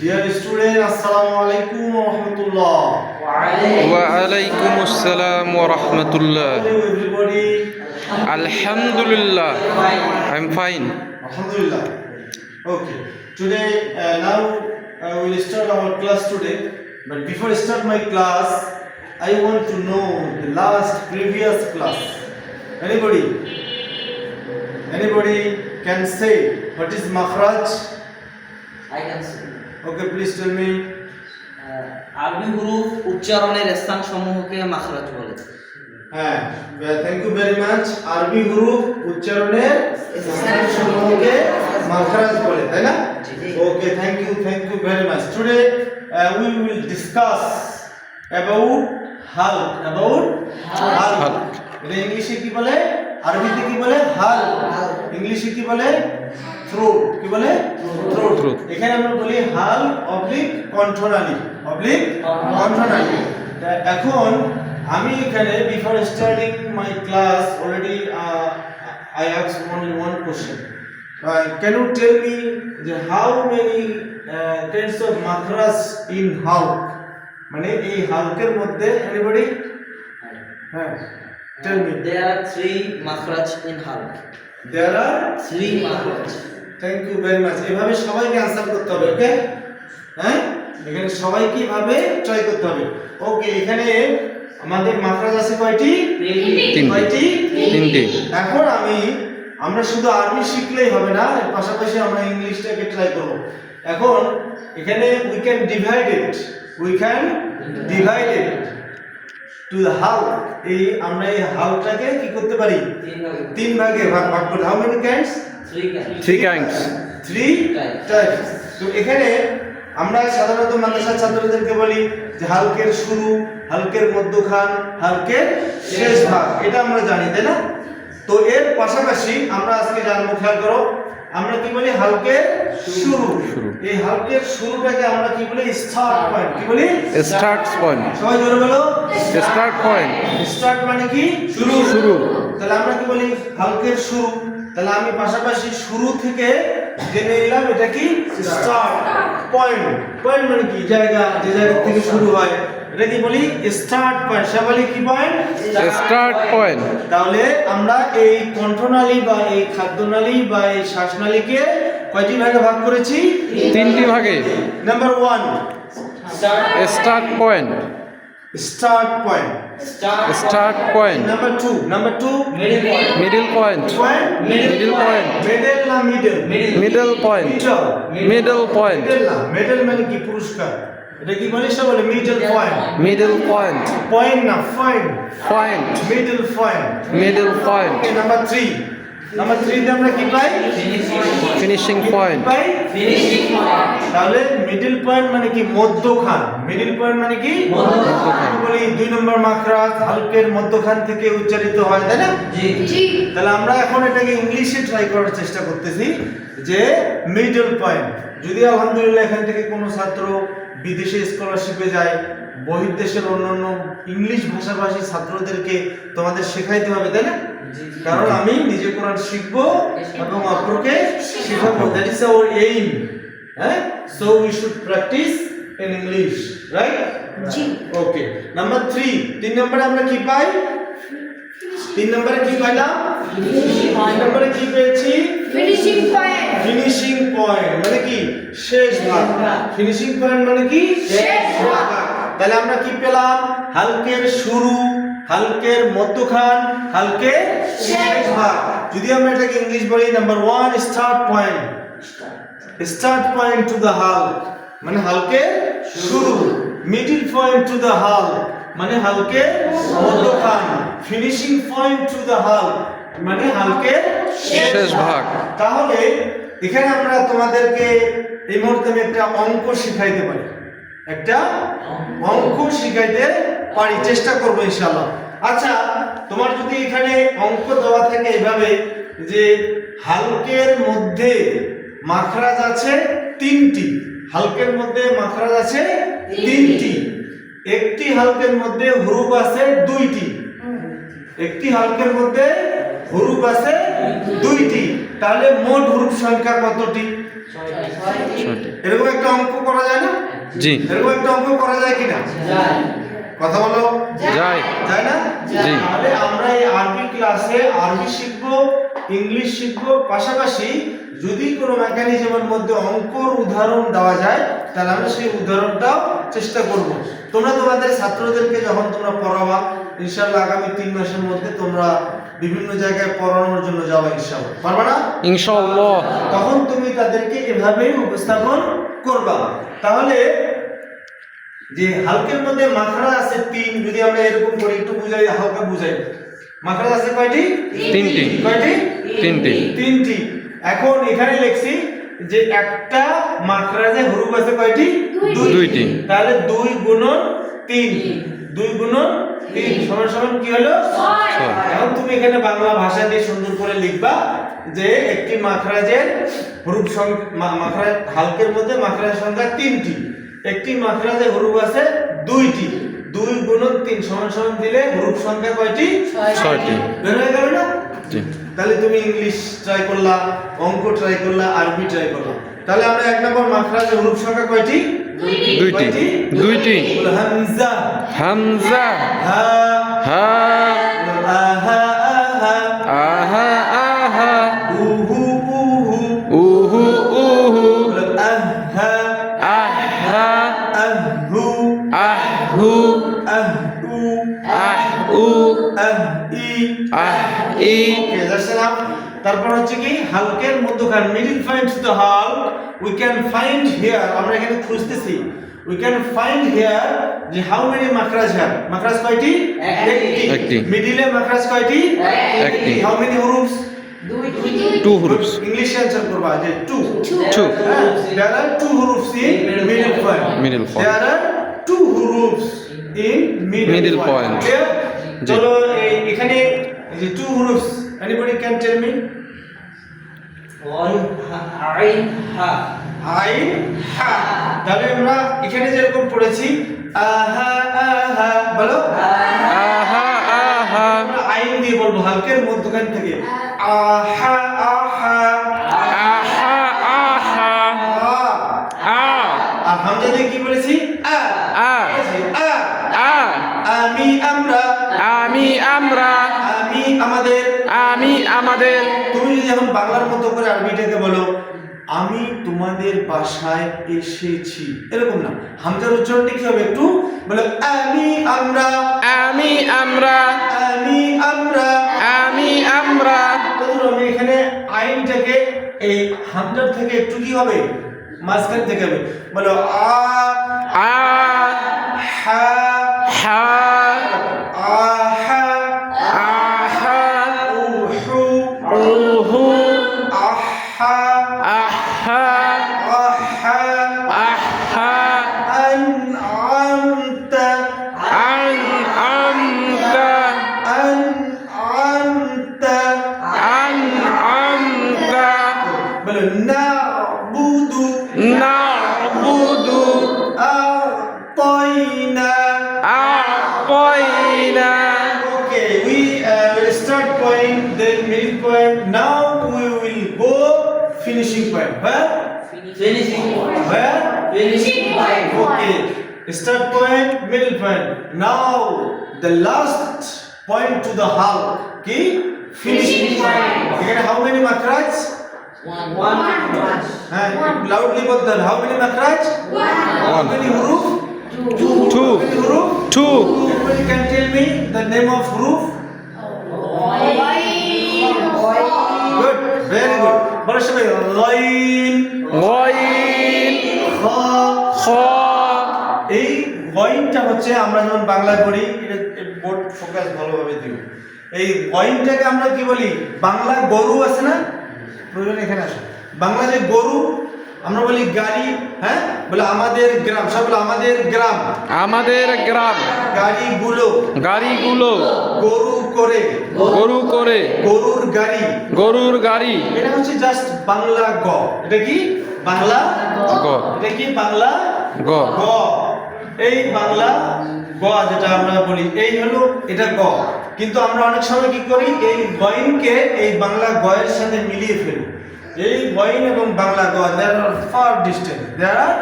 Dear student, Assalamu alaikum wa rahmatullah. ওয়ালাইকুম আসসালাম ওরহমতুল্লাহ How are you everybody? আলহামদুলিল্লাহ I am fine Alhamdulillah. Okay. Today, uh, now uh, we'll start our class today. But before I start my class, I want to know the last previous class. Anybody? Anybody can say what is makhraj? I can please Okay, মি আরবি হুরুফ উচ্চারণের স্থান সমূহকে মাখরাজ বলে। হ্যাঁ thank you very much আরবি গ্রুপ উচ্চারণের স্থান সমূহকে মাখরাজ বলে তাই না। Okay thank you thank you very much today we will discuss about Hulk about হাল্ক. এটা ইংলিশে কি বলে? আরবিতে কি বলে? হাল। ইংলিশে কি বলে? থ্রোট। কি বলে? থ্রোট। Throat. এখানে আমরা বলি হাল অবলিক কণ্ঠনালী। অবলিক কণ্ঠনালী। এখন আমি এখানে before starting my class already I ask only one question. Uh, can you tell me যে how many uh, kinds of makras in halk মানে এই হালকের মধ্যে anybody? হ্যাঁ। Tell me. There are three makhraj in halq. there are Three makhraj. Thank you very much এভাবে সবাইকে answer করতে হবে ওকে হ্যাঁ? এখানে সবাইকে এভাবে ট্রাই করতে হবে? ওকে এখানে আমাদের মাখরাজ আছে কয়টি? তিনটি। কয়টি? তিনটি। এখন আমি আমরা শুধু আরবি শিখলেই হবে না এর পাশাপাশি আমরা ইংলিশটাকে ট্রাই করব। এখন এখানে we can divide it we can divide it to the হাল এই আমরা এই হালটাকে কি করতে পারি? তিন ভাগে। ভাগ। ভাগ করে how many kinds three kinds three types তো এখানে আমরা সাধারণত মাদ্রাসার ছাত্রদেরকে বলি যে হালকের শুরু হালকের মধ্যখান হালকের শেষ ভাগ। এটা আমরা জানি তাই না? তো এর পাশাপাশি আমরা আজকে জানব খেয়াল করো আমরা কি বলি? হালকের শুরু। এই হালকের শুরুটাকে আমরা কি বলি? স্টার্ট পয়েন্ট কি বলি? স্টার্ট পয়েন্ট সবাই জোরে বলো। স্টার্ট পয়েন্ট স্টার্ট মানে কি? শুরু। শুরু। তাহলে আমরা কি বলি? হালকের শুরু। তাহলে আমি পাশাপাশি শুরু থেকে জেনে নিলাম এটা কি? স্টার্ট পয়েন্ট পয়েন্ট মানে কি? জায়গা যে জায়গা থেকে শুরু হয়। এটা কি বলি? স্টার্ট পয়েন্ট সে বলি কি পয়েন্ট স্টার্ট পয়েন্ট তাহলে আমরা এই কণ্ঠনালী বা এই খাদ্যনালী বা এই শ্বাসনালীকে কয়টি ভাগে ভাগ করেছি? তিনটি ভাগে। Number one start point start point start point number two number two. Middle point point Middle middle না middle middle point middle point medal medal মানে কি? পুরস্কার। এটা কি বলে সে বলে? Middle point middle point point না point point middle point middle point okay number 3 number 3 তে আমরা কি পাই? ফিনিশিং পয়েন্ট পাই? Finishing point. তাহলে মিডল পয়েন্ট মানে কি? মধ্যখান. মিডল পয়েন্ট মানে কি? মধ্যখান। বলি দুই নম্বর মাখরাজ হালকের মধ্যখান থেকে উচ্চারিত হয় তাই না? জি। তাহলে আমরা এখন এটাকে ইংলিশে ট্রাই করার চেষ্টা করতেছি যে মিডল পয়েন্ট যদি আলহামদুলিল্লাহ এখান থেকে কোনো ছাত্র বিদেশে স্কলারশিপে যায় বহির্দেশের অন্যান্য ইংলিশ ভাষাভাষী ছাত্রদেরকে তোমাদের শেখাইতে হবে তাই না। কারণ আমি নিজে কোরআন শিখব এবং অপরকে শেখাবো। দ্যাট ইজ আওয়ার এইম হ্যাঁ? So we should practice in English right G. Okay number 3 তিন নম্বরে আমরা কি পাই? তিন নম্বরে কি পাইলাম? তিন নম্বরে কি পেয়েছি? ফিনিশিং পয়েন্ট ফিনিশিং পয়েন্ট শেষ ভাগ। ফিনিশিং পয়েন্ট মানে কি? শেষ ভাগ। তাহলে আমরা কি পেলাম? হালকের শুরু হালকের মধ্যখান হালকের শেষ ভাগ। যদি আমরা এটাকে ইংলিশ বলি number one start point start point to the হাল মানে হালকের শুরু। মিডিল পয়েন্ট টু দ্য হাল মানে হালকের মধ্যখান। Finishing point to the hull মানে হালকের শেষ ভাগ। তাহলে এখানে আমরা তোমাদেরকে এই মুহূর্তে আমি একটা অঙ্ক শিখাইতে পারি। একটা অঙ্ক শিখাইতে পারি চেষ্টা করব ইনশাআল্লাহ। আচ্ছা তোমার যদি এখানে অঙ্ক দেওয়া থাকে এভাবে যে হালকের মধ্যে মাখরাজ আছে তিনটি। হালকের মধ্যে মাখরাজ আছে তিনটি। একটি হালকের মধ্যে হুরুফ আছে দুইটি। একটি হালকের মধ্যে হুরুফ আছে দুইটি। তাহলে মোট হুরুফ সংখ্যা কতটি? এরকম একটা অঙ্ক করা যায় না? জি। এরকম একটা অঙ্ক করা যায় কিনা? কথা বলো? যায়। যায়। না? তাহলে আমরা এই আরবি ক্লাসে আরবি শিখব ইংলিশ শিখব। পাশাপাশি যদি কোনো মেকানিজমের মধ্যে অঙ্কর উদাহরণ দেওয়া যায় তাহলে আমরা সেই উদাহরণটাও চেষ্টা করব। তোমরা তোমাদের ছাত্রদেরকে যখন তোমরা পড়াবা ইনশাআল্লাহ আগামী তিন মাসের মধ্যে তোমরা বিভিন্ন জায়গায় পড়ানোর জন্য যাওয়া ইনশাআল্লাহ। পারবা না? ইনশাআল্লাহ। তখন তুমি তাদেরকে এভাবেই উপস্থাপন করবা। তাহলে যে হালকের মধ্যে মাখরা আছে তিন যদি আমরা এরকম করে একটু বুঝাই হালকা বুঝাই। মাখরা আছে কয়টি? তিনটি। কয়টি? তিনটি। তিনটি। এখন এখানে লিখছি যে একটা মাখরাজে হরুফ আছে কয়টি? দুইটি। তাহলে দুই গুণন তিন। দুই গুণন তিন। সমান সমান কি হলো? এখন তুমি এখানে বাংলা ভাষা দিয়ে সুন্দর করে লিখবা যে একটি মাখরাজের মা- মাখরাজ হালকের মধ্যে মাখরাজ সংখ্যা তিনটি। একটি মাখরাজে হরুফ আছে দুইটি। দুই গুণন তিন। সমান সমান দিলে হরুফ সংখ্যা কয়টি? ছয়টি। বের হয়ে গেল না? তাহলে তুমি ইংলিশ ট্রাই করলা অঙ্ক ট্রাই করলা আরবি ট্রাই করলা। তাহলে আমরা এক নম্বর মাখরাজে হরুফ সংখ্যা কয়টি? দুইটি। দুইটি। হামজা। হামজা। হা। হা। আহা আহা উহু উহু। আহা। আহা। আহু। আহু। আহু। আহু। আহি আহি ওকে দ্যাটস এনাফ তারপর হচ্ছে কি হালকের মধ্যখান মিডিল পয়েন্ট দ্য হাল উই ক্যান ফাইন্ড হিয়ার আমরা এখানে খুঁজতেছি উই ক্যান ফাইন্ড হিয়ার যে হাউ মেনি মাকরাজ হ্যাভ মাকরাজ কয়টি একটি। মিডিলে মাকরাজ কয়টি একটি। হাউ মেনি হুরুফস টু হুরুফস ইংলিশ অ্যানসার করবা যে two two There are two hurufs in middle point. Middle point. There are two hurufs in middle, Middle point. point. Clear? জি। চলো এখানে যে two hurufs. Anybody can tell me? আইন হা। আইন হা। তাহলে আমরা এখানে যেরকম পড়েছি আহা আহা বলো? আহা আহা। আইন দিয়ে বলব হালকের মধ্যখান থেকে। আহা আহা। আহা আহা। আ। আ আর হামজা দিয়ে কি বলেছি? আ। আ। আ। আ। আমি আমরা। আমি আমরা। আমি আমাদের। আমি আমাদের। এখন বাংলার মতো করে আরবিটাকে বলো আমি তোমাদের বাসায় এসেছি। এরকম না। হামজার উচ্চারণটা কি হবে একটু? বলো আমি আমরা। আমি আমরা। আমি আমরা। আমি আমরা। আমি এখানে আইনটাকে এই হামজার থেকে একটু কি হবে? মাঝখান থেকে হবে। বলো আ আ হা হা। আহা বলে না বুদু না বুদু আতাইনা আতাইনা okay we will start point then middle point now we will go finishing point হ্যাঁ ফিনিশিং পয়েন্ট হ্যাঁ finishing point start point middle point now the last point to the half. Okay, finishing point again how many makrats? One. One. And one. loudly both done. How many makraj? One. How many huruf? Two. Two. Two. How many huruf? Two. People can tell me the name of huruf? Good. Very good. Barashabai. Lain. Lain. Kha. Kha. এই গয়নটা হচ্ছে আমরা যখন বাংলা করি এটা board focus ভালোভাবে দিব এই গয়নটাকে আমরা কি বলি বাংলা গরু আছে না প্রয়োজন এখানে আসে বাংলা যে গরু আমরা বলি গাড়ি হ্যাঁ? বলে আমাদের গ্রাম সব বলে আমাদের গ্রাম। আমাদের গ্রাম। গাড়িগুলো। গাড়িগুলো। গরু করে। গরু করে। গরুর গাড়ি। গরুর গাড়ি। এটা হচ্ছে জাস্ট বাংলা গ। এটা কি? বাংলা গ। এটা কি? বাংলা গ। গ। এই বাংলা গ যেটা আমরা বলি এই হলো এটা গ। কিন্তু আমরা অনেক সময় কি করি এই গয়নকে এই বাংলা গয়ের সাথে মিলিয়ে ফেলি। এই গয়ন এবং বাংলা গ there are far distance there are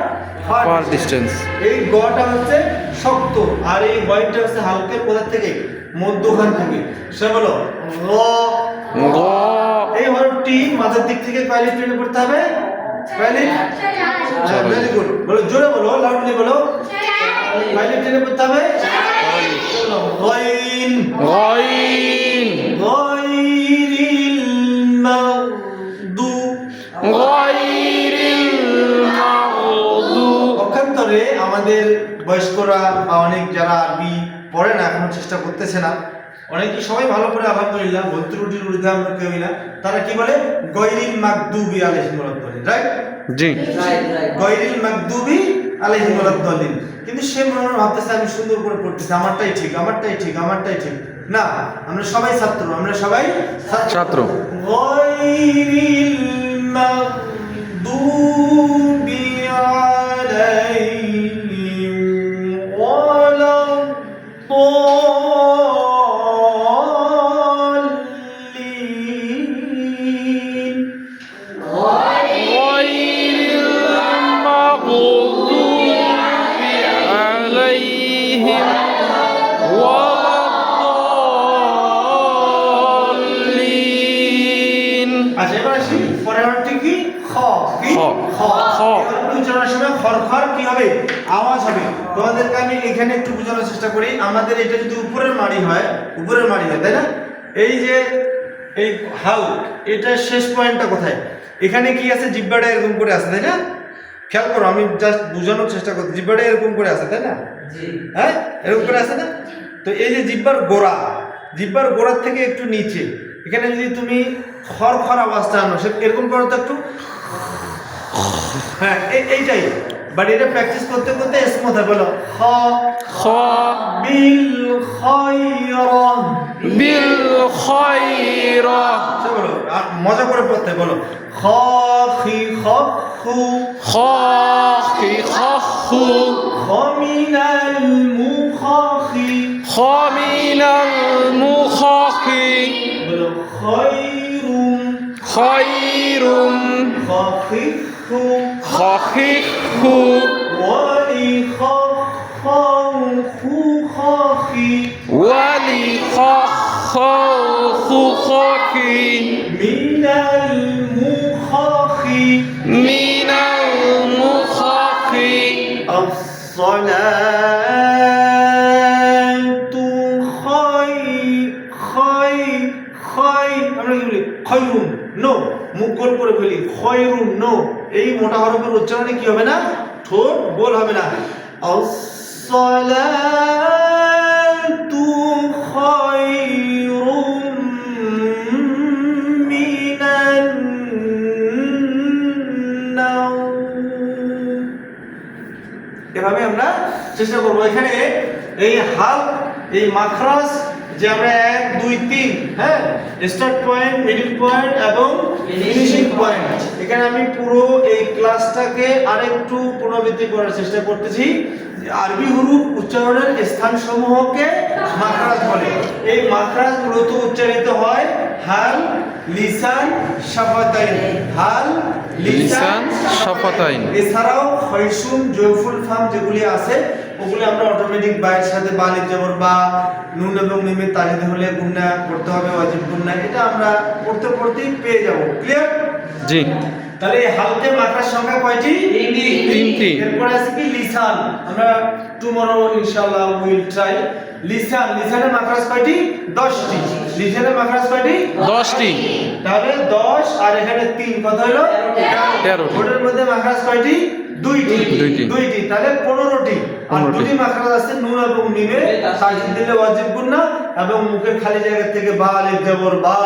far distance এই গটা হচ্ছে শক্ত আর এই গয়নটা হচ্ছে হালকা কোথা থেকে? মধ্যখান থেকে। সে বলো গ গ। এই হরফটি মাথার দিক থেকে কয়লি ট্রেনে পড়তে হবে? কয়লি ভেরি গুড বলো জোরে বলো লাউডলি বলো কয়লি ট্রেনে পড়তে হবে গয়ন গইন গয়রিল মাগদু গইরিল মাগদু পক্ষান্তরে আমাদের বয়স্করা বা অনেক যারা আরবি পড়ে না এখনও চেষ্টা করতেছে না। অনেকে সবাই ভালো করে আলহামদুলিল্লাহ ভর্তি রুটির উর্ধে আমরা কেউই না। তারা কি বলে? গৈরিল মাকদুবি আলাইহিম ওয়ালাদ্দালিন রাইট জি। মাকদুবি আলাইহিম কিন্তু সে মনে মনে ভাবতেছে আমি সুন্দর করে পড়তেছি আমারটাই ঠিক আমারটাই ঠিক আমারটাই ঠিক। না আমরা সবাই ছাত্র আমরা সবাই ছাত্র। গৈরিল ওয়ালাদ্দালিন আচ্ছা পরের অর্থটি কি? খ। কি? খ। খ। উচ্চারণের সময় খরখর কি হবে? আওয়াজ হবে। তোমাদেরকে আমি এখানে একটু বোঝানোর চেষ্টা করি। আমাদের এটা যদি উপরের মাড়ি হয় উপরের মাড়ি হয় তাই না? এই যে এই হাল এটা শেষ পয়েন্টটা কোথায়? এখানে কি আছে? জিব্বাটা এরকম করে আছে তাই না? খেয়াল করো আমি জাস্ট বোঝানোর চেষ্টা করছি। জিব্বাটা এরকম করে আছে তাই না? হ্যাঁ? এরকম করে আছে না? তো এই যে জিব্বার গোড়া জিব্বার গোড়ার থেকে একটু নিচে। এখানে যদি তুমি খর খর আওয়াজটা আনো সে এরকম করো তো একটু। হ্যাঁ এই- এইটাই। বাট এটা প্র্যাকটিস করতে করতে স্মুথ হয় বলো খ খ বিল খয়রন বিল খয়রা বলো আর মজা করে পড়তে বলো খ খি খ খু। খ খি খ খু। খ মিনাল মুখাখি খ। মিনাল মুখাখি বলো خير. خير. خفيف. خفيف. ولخخوخ من নো মুখ গোল করে ফেলি খয়রু নো এই মোটা হরফের উচ্চারণে কি হবে না? ঠোঁট গোল হবে না। অসলাতু খয়রুম এভাবে আমরা চেষ্টা করব। এখানে এই হাল এই মাখরাস যে আমরা এক দুই তিন হ্যাঁ? স্টার্ট পয়েন্ট মিডিল পয়েন্ট এবং ফিনিশিং পয়েন্ট এখানে আমি পুরো এই ক্লাসটাকে আরেকটু পুনরাবৃত্তি করার চেষ্টা করতেছি। আরবি হুরুফ উচ্চারণের স্থান সমূহকে মাখরাজ বলে। এই মাখরাজ মূলত উচ্চারিত হয় হাল লিসান শাফাতাইন। হাল লিসান শাফাতাইন। এছাড়াও খয়সুম জয়ফুল ফার্ম যেগুলি আছে ওগুলি আমরা অটোমেটিক বাইয়ের সাথে বালিক যেমন বা নুন এবং মিমের তালিদ হলে গুন্না করতে হবে ওয়াজিব গুন্না এটা আমরা পড়তে পড়তেই পেয়ে যাব। ক্লিয়ার জি। তাহলে হালকে মাথার সংখ্যা কয়টি? তিনটি। এরপরে আছে কি? লিসান। আমরা টুমরো ইনশাআল্লাহ উইল ট্রাই লিসান লিসানের মাখরাজ কয়টি? 10টি লিসানের মাখরাজ কয়টি? দশটি। তাহলে 10 আর এখানে 3 কত হলো? তেরোটি। ওটার মধ্যে মাখরাজ কয়টি? দুইটি দুইটি। দুইটি। তাহলে 15টি আর পনেরোটি। দুটি মাখরাজ আছে নুন এবং মিমে তাজিদ দিলে ওয়াজিব গুন্না এবং মুখের খালি জায়গা থেকে বা আলিফ জবর বা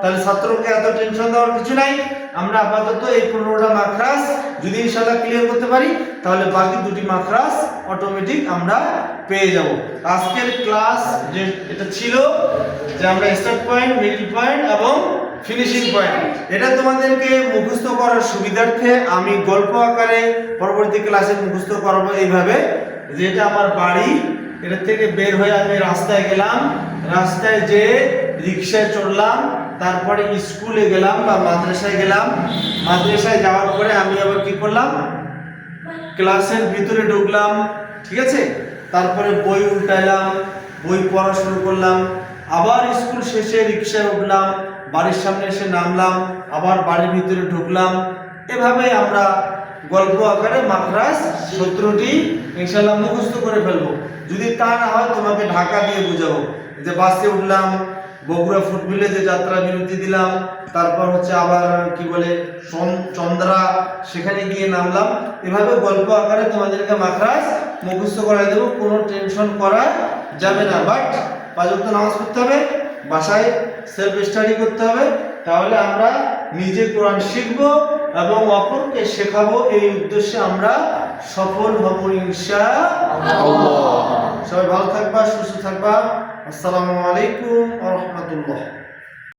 তাহলে ছাত্রকে এত টেনশন দেওয়ার কিছু নাই। আমরা আপাতত এই 15টা মাখরাজ যদি ইনশাআল্লাহ ক্লিয়ার করতে পারি তাহলে বাকি দুটি মাখরাজ অটোমেটিক আমরা পেয়ে যাব। আজকের ক্লাস যে এটা ছিল যে আমরা স্টার্ট পয়েন্ট মিডল পয়েন্ট এবং ফিনিশিং পয়েন্ট এটা তোমাদেরকে মুখস্থ করার সুবিধার্থে আমি গল্প আকারে পরবর্তী ক্লাসে মুখস্থ করাবো এইভাবে। যে এটা আমার বাড়ি, এটা থেকে বের হয়ে আমি রাস্তায় গেলাম। রাস্তায় যে রিক্সায় চড়লাম, তারপরে স্কুলে গেলাম বা মাদ্রাসায় গেলাম। মাদ্রাসায় যাওয়ার পরে আমি আবার কি করলাম? ক্লাসের ভিতরে ঢুকলাম, ঠিক আছে? তারপরে বই উল্টাইলাম, বই পড়া শুরু করলাম। আবার স্কুল শেষে রিক্সায় উঠলাম বাড়ির সামনে এসে নামলাম, আবার বাড়ির ভিতরে ঢুকলাম। এভাবে আমরা গল্প আকারে মাখরাজ সতেরোটি ইনশাল্লাহ মুখস্থ করে ফেলব। যদি তা না হয়, তোমাকে ঢাকা দিয়ে বোঝাবো। যে বাসে উঠলাম, বগুড়া ফুটবিলে যে যাত্রা বিরতি দিলাম, তারপর হচ্ছে আবার কি বলে, চন- চন্দ্রা, সেখানে গিয়ে নামলাম। এভাবে গল্প আকারে তোমাদেরকে মাখরাজ মুখস্থ করাই দেবো। কোনো টেনশন করা যাবে না। বাট পাঁচক্ত নামাজ পড়তে হবে। বাসায় সেলফ স্টাডি করতে হবে তাহলে আমরা নিজে কোরআন শিখব এবং অপরকে শেখাবো এই উদ্দেশ্যে আমরা সফল হব ইনশা সবাই ভালো থাকবা সুস্থ থাকবা। আসসালামু আলাইকুম রাহমাতুল্লাহ।